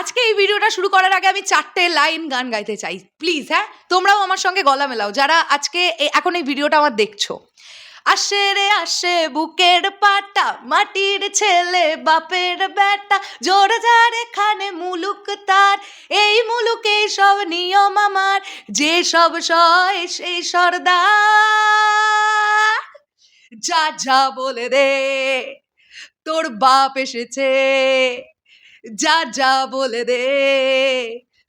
আজকে এই ভিডিওটা শুরু করার আগে আমি চারটে লাইন গান গাইতে চাই। প্লিজ হ্যাঁ? তোমরাও আমার সঙ্গে গলা মেলাও যারা আজকে এখন এই ভিডিওটা আমার দেখছ। আসে রে, আসে বুকের পাটা, মাটির ছেলে, বাপের বেটা জোর যার এখানে মুলুক তার। এই মুলুকে সব নিয়ম আমার, যে সব সয় সেই সর্দার। যা যা বলে দে, তোর বাপ এসেছে। যা যা বলে দে।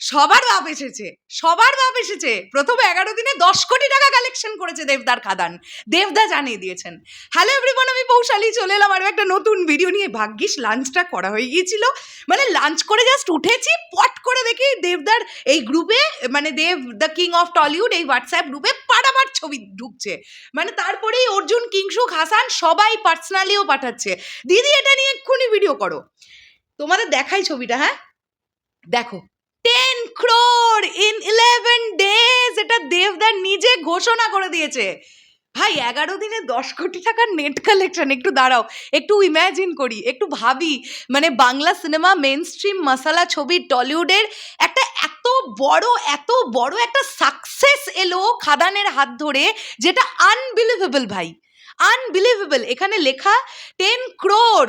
সবার বাপ এসেছে, সবার বাপ এসেছে। প্রথম এগারো দিনে দশ কোটি টাকা কালেকশন করেছে দেবদার খাদান। দেবদা জানিয়ে দিয়েছেন হ্যালো এভরিওয়ান আমি পৌশালী চলে এলাম আরও একটা নতুন ভিডিও নিয়ে। ভাগ্যিস লাঞ্চটা করা হয়ে গিয়েছিল। মানে লাঞ্চ করে জাস্ট উঠেছি, পট করে দেখি দেবদার এই গ্রুপে মানে Dev the king of Tollywood এই হোয়াটসঅ্যাপ গ্রুপে পাড়াবার ছবি ঢুকছে। মানে তারপরেই অর্জুন, কিংসুক, হাসান সবাই পার্সোনালিও পাঠাচ্ছে। দিদি, এটা নিয়ে এক্ষুনি ভিডিও করো। তোমাদের দেখাই ছবিটা হ্যাঁ? দেখো ten crore in eleven days এটা দেবদার নিজে ঘোষণা করে দিয়েছে। ভাই, এগারো দিনে দশ কোটি টাকার নেট কালেকশন একটু দাঁড়াও, একটু ইম্যাজিন করি, একটু ভাবি। মানে Bangla cinema main stream masala ছবি টলিউডের একটা এত বড় এত বড় একটা সাকসেস এলো খাদানের হাত ধরে, যেটা আনবিলিভেবল ভাই আনবিলিভেবল এখানে লেখা ten crore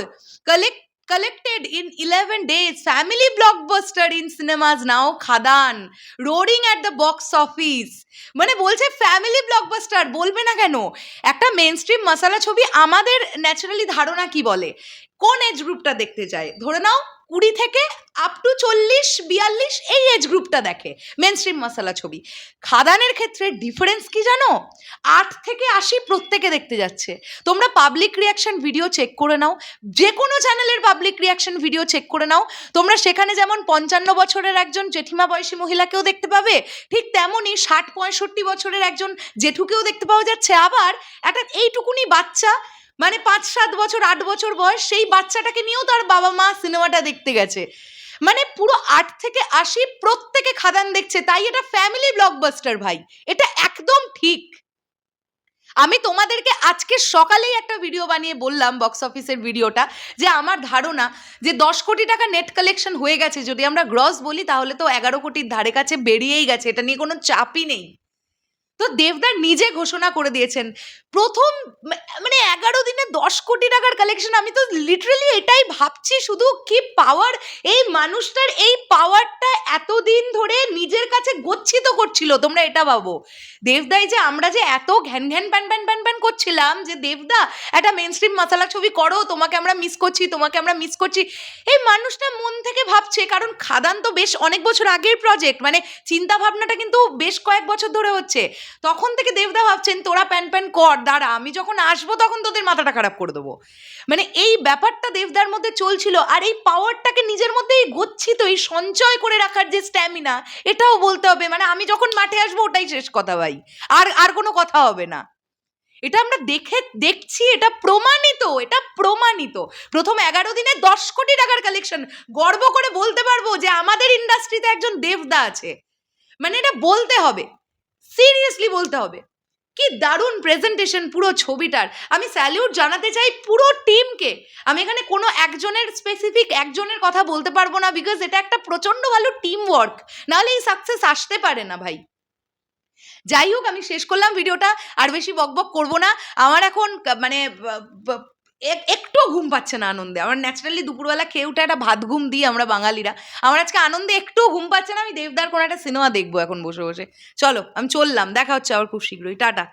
collect collected in 11 days. Family blockbuster in cinemas now. Khadaan roading at the box office মানে বলছে ফ্যামিলি ব্লকবাস্টার বলবে না কেন? একটা মেন স্ট্রিম মশালা ছবি আমাদের ন্যাচারালি ধারণা কি বলে? কোন এজ গ্রুপটা দেখতে চায়? ধরে নাও কুড়ি থেকে আপ টু চল্লিশ, বিয়াল্লিশ এই এজ গ্রুপটা দেখে মেন স্ট্রিম মশালা ছবি। খাদানের ক্ষেত্রে ডিফারেন্স কি জানো? আট থেকে আশি প্রত্যেকে দেখতে যাচ্ছে। তোমরা পাবলিক রিয়াকশন ভিডিও চেক করে নাও। যে কোনো চ্যানেলের পাবলিক রিয়াকশন ভিডিও চেক করে নাও। তোমরা সেখানে যেমন পঞ্চান্ন বছরের একজন জেঠিমা বয়সী মহিলাকেও দেখতে পাবে, ঠিক তেমনই ষাট, পঁয়ষট্টি বছরের একজন জেঠুকেও দেখতে পাওয়া যাচ্ছে। আবার একটা এইটুকুনি বাচ্চা মানে পাঁচ, সাত বছর, আট বছর বয়স সেই বাচ্চাটাকে নিয়েও তার বাবা মা সিনেমাটা দেখতে গেছে। মানে পুরো আট থেকে আশি প্রত্যেকে খাদান দেখছে। তাই এটা ফ্যামিলি ব্লকবাস্টার ভাই। এটা একদম ঠিক। আমি তোমাদেরকে আজকে সকালেই একটা ভিডিও বানিয়ে বললাম বক্স অফিসের ভিডিওটা যে আমার ধারণা যে দশ কোটি টাকা নেট কালেকশন হয়ে গেছে। যদি আমরা গ্রস বলি, তাহলে তো এগারো কোটির ধারে কাছে বেরিয়েই গেছে। এটা নিয়ে কোনো চাপই নেই। তো দেবদার নিজে ঘোষণা করে দিয়েছেন। প্রথম মানে এগারো দিনে দশ কোটি টাকার কালেকশন আমি তো লিটারেলি এটাই ভাবছি শুধু কি পাওয়ার এই মানুষটার এই পাওয়ারটা এতদিন ধরে নিজের কাছে গচ্ছিত করছিল, তোমরা এটা ভাবো। দেবদাই যে আমরা যে এত ঘ্যান ঘ্যান প্যান প্যান প্যান প্যান করছিলাম যে, দেবদা, একটা মেন স্ট্রিম মশালা ছবি করো, তোমাকে আমরা মিস করছি, তোমাকে আমরা মিস করছি। এই মানুষটা মন থেকে ভাবছে, কারণ খাদান তো বেশ অনেক বছর আগের প্রজেক্ট মানে চিন্তা ভাবনাটা কিন্তু বেশ কয়েক বছর ধরে হচ্ছে। তখন থেকে দেবদা ভাবছেন, তোরা প্যান প্যান কর, দাঁড়া, আমি যখন আসব তখন তোদের মাথাটা খারাপ করে দেবো। মানে এই ব্যাপারটা দেবদার মধ্যে চলছিল, আর এই পাওয়ারটাকে নিজের মধ্যে এই গচ্ছিত, এই সঞ্চয় করে রাখার যে স্ট্যামিনা এটাও বলতে হবে। মানে আমি যখন মাঠে আসব, ওটাই শেষ কথা ভাই, আর আর কোনো কথা হবে না। এটা আমরা দেখে, দেখছি, এটা প্রমাণিত এটা প্রমাণিত। প্রথম এগারো দিনে দশ কোটি টাকার কালেকশন গর্ব করে বলতে পারব যে আমাদের ইন্ডাস্ট্রিতে একজন দেবদা আছে। মানে এটা বলতে হবে। সিরিয়াসলি বলতে হবে। কি দারুণ প্রেজেন্টেশন পুরো ছবিটার। আমি স্যালিউট জানাতে চাই পুরো টিমকে আমি এখানে কোনো একজনের স্পেসিফিক একজনের কথা বলতে পারব না বিকজ এটা একটা প্রচণ্ড ভালো টিম ওয়ার্ক নাহলে এই সাকসেস আসতে পারে না ভাই। যাই হোক, আমি শেষ করলাম ভিডিওটা। আর বেশি বকবক করব না। আমার এখন মানে একটু ঘুম পাচ্ছে না আনন্দে। আমার ন্যাচারালি দুপুরবেলা খেয়ে উঠে একটা ভাত ঘুম দিই আমরা বাঙালিরা। আমার আজকে আনন্দে একটু ঘুম পাচ্ছে না, আমি দেবদার কোনো একটা সিনেমা দেখব এখন বসে বসে। চলো, আমি চললাম, দেখা হচ্ছে আবার খুব শীঘ্রই। টাটা।